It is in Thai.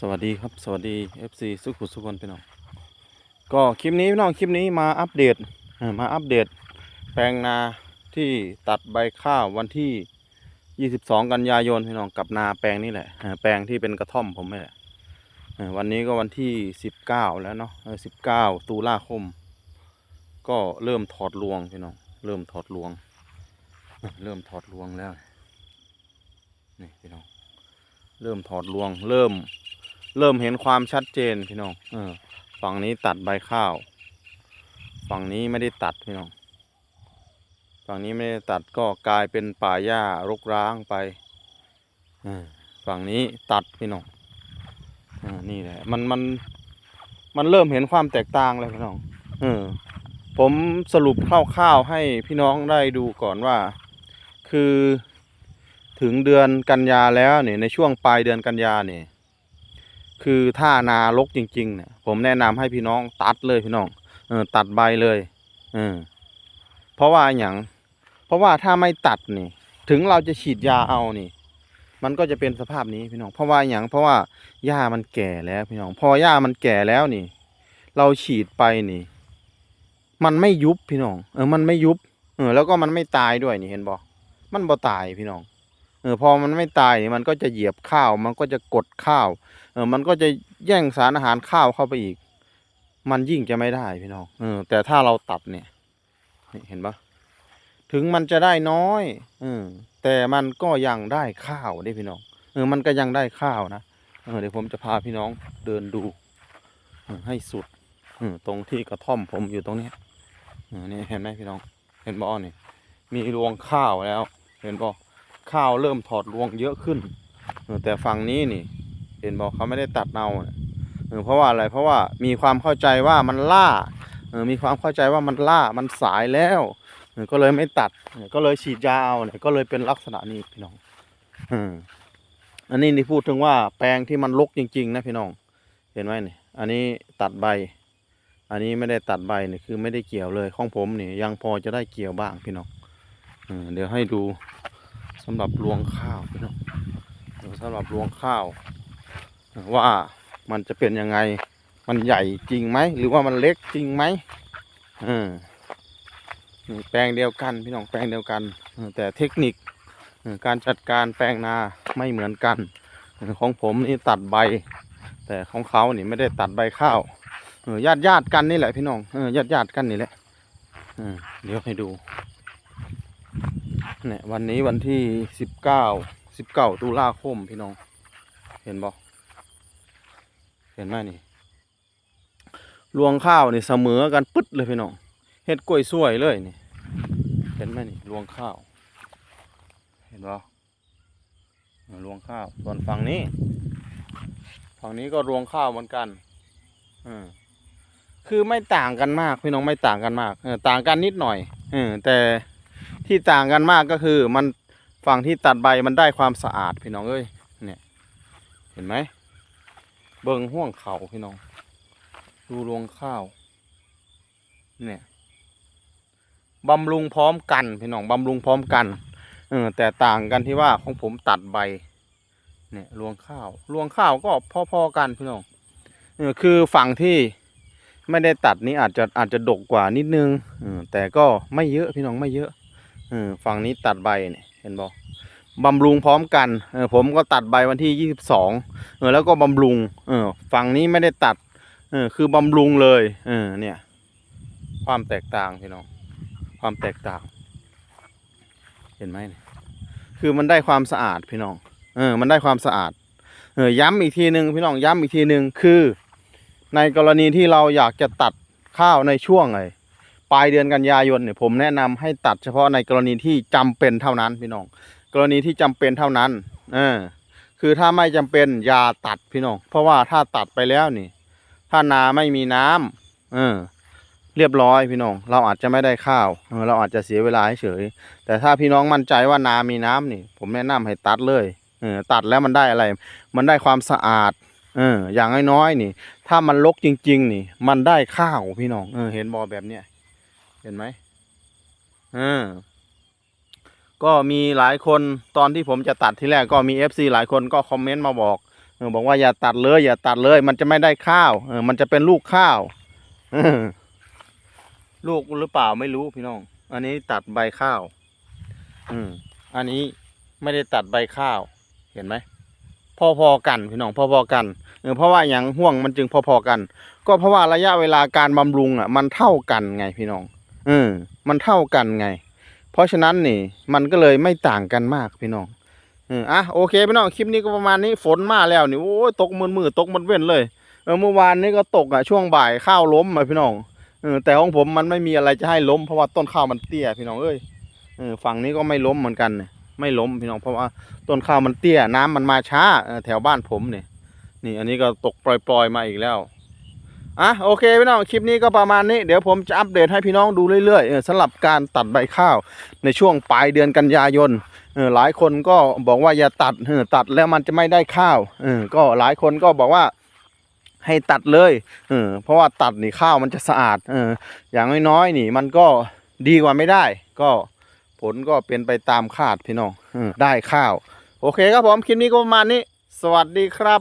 สวัสดีครับสวัสดี FC สุขุสุขคนพี่น้องก็คลิปนี้พี่น้องคลิปนี้มาอัปเดตมาอัปเดต แปลงนาที่ตัดใบข้าววันที่ 22 กันยายนพี่น้องกับนาแปลงนี่แหละแปลงที่เป็นกระท่อมผมนี่แหละวันนี้ก็วันที่ 19 แล้วเนาะเออ19 ตุลาคม ก็เริ่มถอดรวงพี่น้องเริ่มถอดรวง เริ่มถอดรวงแล้วนี่พี่น้องเริ่มถอดรวง เริ่ม เริ่มเห็นความชัดเจนพี่น้องเออฝั่งนี้ตัดใบข้าว ฝั่งนี้ไม่ได้ตัดพี่น้อง ฝั่งนี้ไม่ได้ตัดก็กลายเป็นป่าหญ้ารกร้างไปฝั่งนี้ตัดพี่น้องอนี่แหละ มันมันมันเริ่มเห็นความแตกต่างเลยพี่น้องเออผมสรุปคร่าวๆให้พี่น้องได้ดูก่อนว่า คือถึงเดือนกันยาแล้วเนี่ยในช่วงปลายเดือนกันยาเนี่ย คือถ้านารกจริงๆเนี่ยผมแนะนำให้พี่น้องตัดเลยพี่น้องเออตัดใบเลยเออเพราะว่าอย่างเพราะว่าถ้าไม่ตัดนี่ ถึงเราจะฉีดยาเอานี่ มันก็จะเป็นสภาพนี้พี่น้อง เพราะว่าอย่างเพราะว่าหญ้ามันแก่แล้วพี่น้อง พอหญ้ามันแก่แล้วนี่ เราฉีดไปนี่ มันไม่ยุบพี่น้อง เออ มันไม่ยุบ เออ แล้วก็มันไม่ตายด้วยนี่เห็นบ่มันบ่ตายพี่น้อง เออพอมันไม่ตายมันก็จะเหยียบข้าว มันก็จะกดข้าวเออมันก็จะแย่งสารอาหารข้าวเข้าไปอีก มันยิ่งจะไม่ได้พี่น้องเออแต่ถ้าเราตัดเนี่ยเห็นปะถึงมันจะได้น้อยเออแต่มันก็ยังได้ข้าวได้พี่น้องเออมันก็ยังได้ข้าวนะเออเดี๋ยวผมจะพาพี่น้องเดินดูอให้สุดเออตรงที่กระท่อมผมอยู่ตรงนี้เออนี่เห็นไหมพี่น้อง เห็นบ่อนี่มีรวงข้าวแล้ว เห็นบ่ ข้าวเริ่มถอดรวงเยอะขึ้น แต่ฝั่งนี้นี่เห็นบอกเขาไม่ได้ตัดเนาเนี่ยเพราะว่าอะไรเพราะว่ามีความเข้าใจว่ามันล่ามีความเข้าใจว่ามันล่ามันสายแล้วก็เลยไม่ตัดก็เลยฉีดยาเอาก็เลยเป็นลักษณะนี้พี่น้องอันนี้นี่พูดถึงว่าแปลงที่มันรกจริง ๆ นะพี่น้อง เห็นไหมนี่อันนี้ตัดใบ อันนี้ไม่ได้ตัดใบนี่คือไม่ได้เกี่ยวเลยของผมนี่ยังพอจะได้เกี่ยวบ้างพี่น้องอเดี๋ยวให้ดู สำหรับรวงข้าวพี่น้องสำหรับรวงข้าว ว่ามันจะเป็นยังไง มันใหญ่จริงไหม หรือว่ามันเล็กจริงไหมเออแปลงเดียวกันพี่น้องแปลงเดียวกันแต่เทคนิคการจัดการแปลงนาไม่เหมือนกัน ของผมนี่ตัดใบ แต่ของเขานี่ไม่ได้ตัดใบข้าวเออญาติญาติกันนี่แหละพี่น้องเออญาติญาติกันนี่แหละเดี๋ยวให้ดู เนี่ยวันนี้วันที่สิบเก้าสิบเก้าตุลาคมพี่น้อง เห็นบ่เห็นไหมนี่รวงข้าวนี่เสมอกันปึ๊ดเลยพี่น้องเฮ็ดกล้วยสวยเลยนี่ เห็นไหมนี่รวงข้าว เห็นบ่รวงข้าวส่วนฝั่งนี้ ฝั่งนี้ก็รวงข้าวเหมือนกันอืมคือไม่ต่างกันมาก พี่น้องไม่ต่างกันมากเออต่างกันนิดหน่อยเออแต่ ที่ต่างกันมากก็คือ มันฝั่งที่ตัดใบมันได้ความสะอาดพี่น้องเอ้ยเนี่ย เห็นไหมเบิงห่วงเขาพี่น้อง ดูรวงข้าว เนี่ยบำรุงพร้อมกันพี่น้องบำรุงพร้อมกันเออแต่ต่างกันที่ว่าของผมตัดใบ เนี่ยรวงข้าวรวงข้าวก็พอๆกันพี่น้องเออคือฝั่งที่ไม่ได้ตัดนี้อาจจะอาจจะดกกว่านิดนึงเออแต่ก็ไม่เยอะพี่น้องไม่เยอะ ฝั่งนี้ตัดใบเนี่ยเห็นบอกบำรุงพร้อมกันเออผมก็ตัดใบวันที่ยี่สิบสองเออแล้วก็บำรุงเออฝั่งนี้ไม่ได้ตัดเออคือบำรุงเลยเออเนี่ย ความแตกต่างพี่น้องความแตกต่าง เห็นไหมคือมันได้ความสะอาดพี่น้องเออมันได้ความสะอาดเออย้ำอีกทีหนึ่งพี่น้องย้ำอีกทีหนึ่งคือ ในกรณีที่เราอยากจะตัดข้าวในช่วงไง ปลายเดือนกันยายนเนี่ยผมแนะนำให้ตัดเฉพาะในกรณีที่จำเป็นเท่านั้นพี่น้อง กรณีที่จำเป็นเท่านั้นเออคือถ้าไม่จำเป็นอย่าตัดพี่น้อง เพราะว่าถ้าตัดไปแล้วนี่ ถ้านาไม่มีน้ำเออ เรียบร้อยพี่น้อง เราอาจจะไม่ได้ข้าวเราอาจจะเสียเวลาเฉย แต่ถ้าพี่น้องมั่นใจว่านามีน้ำนี่ ผมแนะนำให้ตัดเลยเออตัดแล้วมันได้อะไร มันได้ความสะอาดเอออย่างน้อยๆนี่ ถ้ามันรกจริง ๆ นี่ มันได้ข้าวพี่น้องเออเห็นบอแบบเนี้ย เห็นไหมเออก็มีหลายคนตอนที่ผมจะตัดที่แรกก็มี FC หลายคนก็คอมเมนต์มาบอกเอบอกว่าอย่าตัดเลยอย่าตัดเลย มันจะไม่ได้ข้าวเออมันจะเป็นลูกข้าวลูกหรือเปล่าไม่รู้พี่น้อง อันนี้ตัดใบข้าว อืม อันนี้ไม่ได้ตัดใบข้าว เห็นไหมพอๆกันพี่น้องพอๆกันเออเพราะว่าอย่างห่วงมันจึงพอๆกัน ก็เพราะว่าระยะเวลาการบำรุงอะ มันเท่ากันไงพี่น้อง เออ มันเท่ากันไง เพราะฉะนั้นนี่ มันก็เลยไม่ต่างกันมากพี่น้องเอออะโอเคพี่น้องคลิปนี้ก็ประมาณนี้ฝนมาแล้วนี่โอ้ยตกมือมือตกมันเว้นเลยเออเมื่อวานนี้ก็ตกอะช่วงบ่ายข้าวล้มอะพี่น้องเออแต่ของผมมันไม่มีอะไรจะให้ล้มเพราะว่าต้นข้าวมันเตี้ยพี่น้องเอ้ยเออฝั่งนี้ก็ไม่ล้มเหมือนกันเนี่ยไม่ล้มพี่น้องเพราะว่าต้นข้าวมันเตี้ยน้ำมันมาช้าแถวบ้านผมเนี่ยนี่อันนี้ก็ตกปล่อยๆมาอีกแล้ว อะโอเคพี่น้องคลิปนี้ก็ประมาณนี้เดี๋ยวผมจะอัปเดตให้พี่น้องดูเรื่อยๆสำหรับการตัดใบข้าวในช่วงปลายเดือนกันยายนหลายคนก็บอกว่าอย่าตัดตัดแล้วมันจะไม่ได้ข้าวก็หลายคนก็บอกว่าให้ตัดเลยเออเพราะว่าตัดนี่ข้าวมันจะสะอาดเอออย่างน้อยๆนี่มันก็ดีกว่าไม่ได้ ก็ผลก็เป็นไปตามคาดพี่น้องได้ข้าว โอเคครับผมคลิปนี้ก็ประมาณนี้ สวัสดีครับ